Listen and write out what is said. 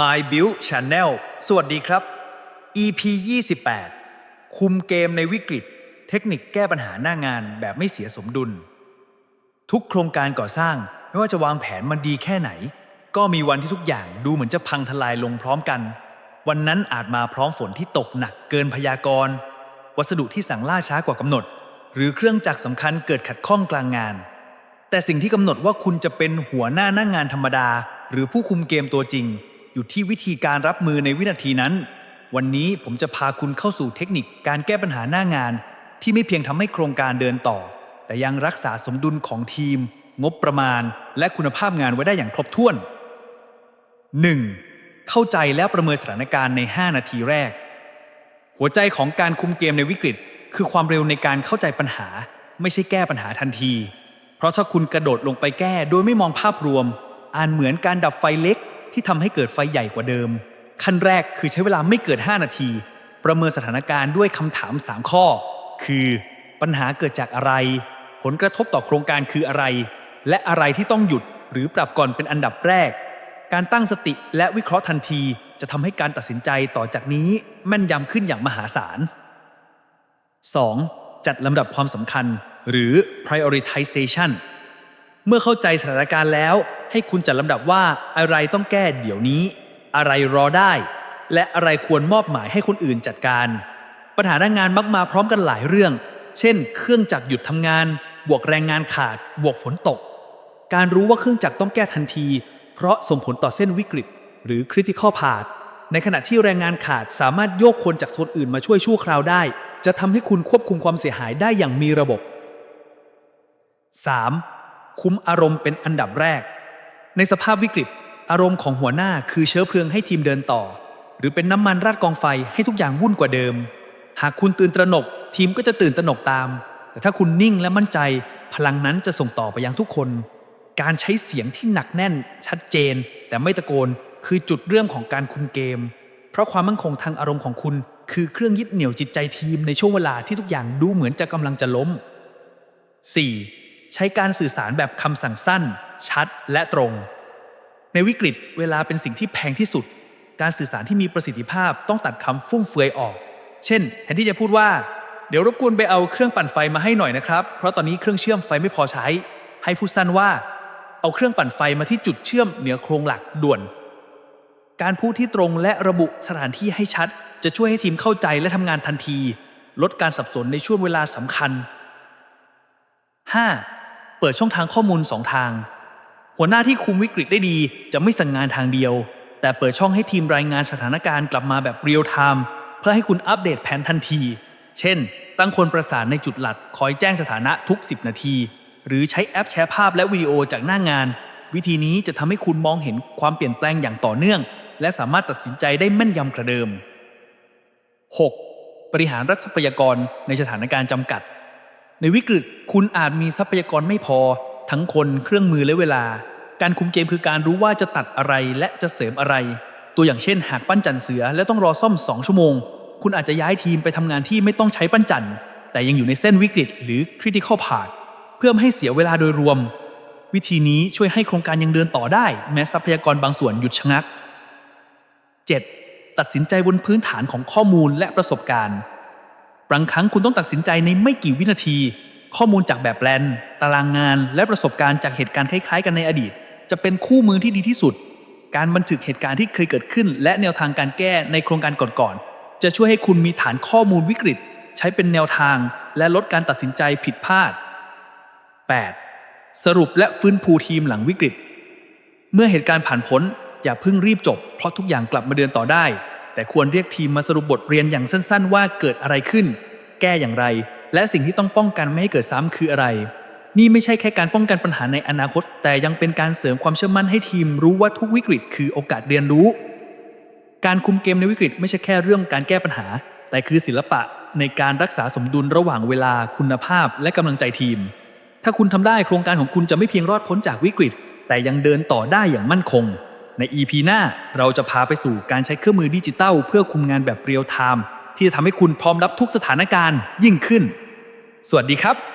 My Build Channel สวัสดีครับ EP 28 คุมเกมในวิกฤต เทคนิคแก้ปัญหาหน้างานแบบไม่เสียสมดุล ทุกโครงการก่อสร้างไม่ว่าจะวางแผนมันดีแค่ไหน ก็มีวันที่ทุกอย่างดูเหมือนจะพังทลายลงพร้อมกัน วันนั้นอาจมาพร้อมฝนที่ตกหนักเกินพยากรณ์ วัสดุที่สั่งล่าช้ากว่ากำหนด หรือเครื่องจักรสำคัญเกิดขัดข้องกลางงาน แต่สิ่งที่กำหนดว่าคุณจะเป็นหัวหน้าหน้างงานธรรมดา หรือผู้คุมเกมตัวจริง อยู่ที่วิธีการรับมือในวินาทีนั้น วันนี้ผมจะพาคุณเข้าสู่เทคนิคการแก้ปัญหาหน้างาน ที่ไม่เพียงทำให้โครงการเดินต่อ แต่ยังรักษาสมดุลของทีม งบประมาณ และคุณภาพงานไว้ได้อย่างครบถ้วน 1. เข้าใจและประเมินสถานการณ์ใน 5 นาทีแรก หัวใจของการคุมเกมในวิกฤต คือความเร็วในการเข้าใจปัญหา ไม่ใช่แก้ปัญหาทันที เพราะถ้าคุณกระโดดลงไปแก้โดยไม่มองภาพรวมอ่านเหมือนการดับไฟเล็ก ที่ทำให้เกิดไฟใหญ่กว่าเดิม ขั้นแรกคือใช้เวลาไม่เกิน 5 นาที ประเมินสถานการณ์ด้วยคำถาม 3 ข้อ คือปัญหาเกิดจากอะไร ผลกระทบต่อโครงการคืออะไร และอะไรที่ต้องหยุดหรือปรับก่อนเป็นอันดับแรก การตั้งสติและวิเคราะห์ทันทีจะทำให้การตัดสินใจต่อจากนี้แม่นยำขึ้นอย่างมหาศาล 2. จัดลำดับความสำคัญ หรือ prioritization เมื่อเข้าใจสถานการณ์แล้ว ให้คุณจัดลำดับว่าอะไรต้องแก้เดี๋ยวนี้ อะไรรอได้ และอะไรควรมอบหมายให้คนอื่นจัดการ ปัญหาหน้างงานมักมาพร้อมกันหลายเรื่อง เช่น เครื่องจักรหยุดทำงาน บวกแรงงานขาด บวกฝนตก การรู้ว่าเครื่องจักรต้องแก้ทันที เพราะส่งผลต่อเส้นวิกฤต หรือ critical path ในขณะที่แรงงานขาดสามารถโยกคนจากโซนอื่นมาช่วยชั่วคราวได้ จะทำให้คุณควบคุมความเสียหายได้อย่างมีระบบ 3. คุมอารมณ์เป็นอันดับแรก ในสภาพวิกฤต อารมณ์ของหัวหน้าคือเชื้อเพลิงให้ทีมเดินต่อ หรือเป็นน้ำมันราดกองไฟให้ทุกอย่างวุ่นกว่าเดิม หากคุณตื่นตระหนก ทีมก็จะตื่นตระหนกตาม แต่ถ้าคุณนิ่งและมั่นใจ พลังนั้นจะส่งต่อไปยังทุกคน การใช้เสียงที่หนักแน่น ชัดเจน แต่ไม่ตะโกนคือจุดเริ่มของการคุมเกม เพราะความมั่นคงทางอารมณ์ของคุณ คือเครื่องยึดเหนี่ยวจิตใจทีมในช่วงเวลาที่ทุกอย่างดูเหมือนจะกำลังจะล้ม 4. ใช้การสื่อสารแบบคำสั่งสั้น ชัดและตรง ในวิกฤตเวลาเป็นสิ่งที่แพงที่สุด การสื่อสารที่มีประสิทธิภาพต้องตัดคำฟุ่มเฟือยออก เช่น แทนที่จะพูดว่า เดี๋ยวรบกวนไปเอาเครื่องปั่นไฟมาให้หน่อยนะครับ เพราะตอนนี้เครื่องเชื่อมไฟไม่พอใช้ ให้พูดสั้นว่า เอาเครื่องปั่นไฟมาที่จุดเชื่อมเหนือโครงหลักด่วน การพูดที่ตรงและระบุสถานที่ให้ชัด จะช่วยให้ทีมเข้าใจและทำงานทันที ลดการสับสนในช่วงเวลาสำคัญ 5. เปิดช่องทางข้อมูล 2 ทาง หัวหน้าที่คุมวิกฤตได้ดีจะไม่สั่งงานทางเดียว แต่เปิดช่องให้ทีมรายงานสถานการณ์กลับมาแบบเรียลไทม์เพื่อให้คุณอัปเดตแผนทันที เช่น ตั้งคนประสานในจุดหลักคอยแจ้งสถานะทุก 10 นาที หรือใช้แอปแชร์ภาพและวิดีโอจากหน้างาน วิธีนี้จะทำให้คุณมองเห็นความเปลี่ยนแปลงอย่างต่อเนื่อง และสามารถตัดสินใจได้แม่นยำกระเดิม 6. บริหารรัฐทรัพยากรในสถานการณ์จำกัด ในวิกฤตคุณอาจมีทรัพยากรไม่พอ ทั้งคนเครื่องมือและเวลา การคุมเกมคือการรู้ว่าจะตัดอะไรและจะเสริมอะไร ตัวอย่างเช่น หากปั้นจันเสือและต้องรอซ่อม 2 ชั่วโมง คุณอาจจะย้ายทีมไปทำงานที่ไม่ต้องใช้ปั้นจันแต่ยังอยู่ในเส้นวิกฤตหรือ critical path เพื่อไม่ให้เสียเวลาโดยรวม วิธีนี้ช่วยให้โครงการยังเดินต่อได้ แม้ทรัพยากรบางส่วนหยุดชะงัก 7. ตัดสินใจบนพื้นฐานของข้อมูลและประสบการณ์ บางครั้งคุณต้องตัดสินใจในไม่กี่วินาที ข้อมูลจากแบบแปลน ตารางงาน และประสบการณ์จากเหตุการณ์คล้ายๆ กันในอดีต จะเป็นคู่มือที่ดีที่สุด การบันทึกเหตุการณ์ที่เคยเกิดขึ้น และแนวทางการแก้ในโครงการก่อนๆ จะช่วยให้คุณมีฐานข้อมูลวิกฤต ใช้เป็นแนวทาง และลดการตัดสินใจผิดพลาด 8. สรุปและฟื้นฟูทีมหลังวิกฤต เมื่อเหตุการณ์ผ่านพ้น อย่าเพิ่งรีบจบ เพราะทุกอย่างกลับมาเดินต่อได้ แต่ควรเรียกทีมมาสรุปบทเรียนอย่างสั้นๆ ว่าเกิดอะไรขึ้น แก้อย่างไร และสิ่งที่ต้องป้องกันไม่ให้เกิดซ้ำคืออะไร นี่ไม่ใช่แค่การป้องกันปัญหาในอนาคต แต่ยังเป็นการเสริมความเชื่อมั่นให้ทีมรู้ว่าทุกวิกฤตคือโอกาสเรียนรู้ การคุมเกมในวิกฤตไม่ใช่แค่เรื่องการแก้ปัญหา แต่คือศิลปะในการรักษาสมดุลระหว่างเวลาคุณภาพ และกำลังใจทีม ถ้าคุณทำได้โครงการของคุณจะไม่เพียงรอดพ้นจากวิกฤต แต่ยังเดินต่อได้อย่างมั่นคง ใน EP หน้าเราจะพาไปสู่การใช้เครื่องมือดิจิตัลเพื่อคุมงานแบบเรียลไทม์ที่จะทำให้คุณพร้อมรับทุกสถานการณ์ยิ่งขึ้น สวัสดีครับ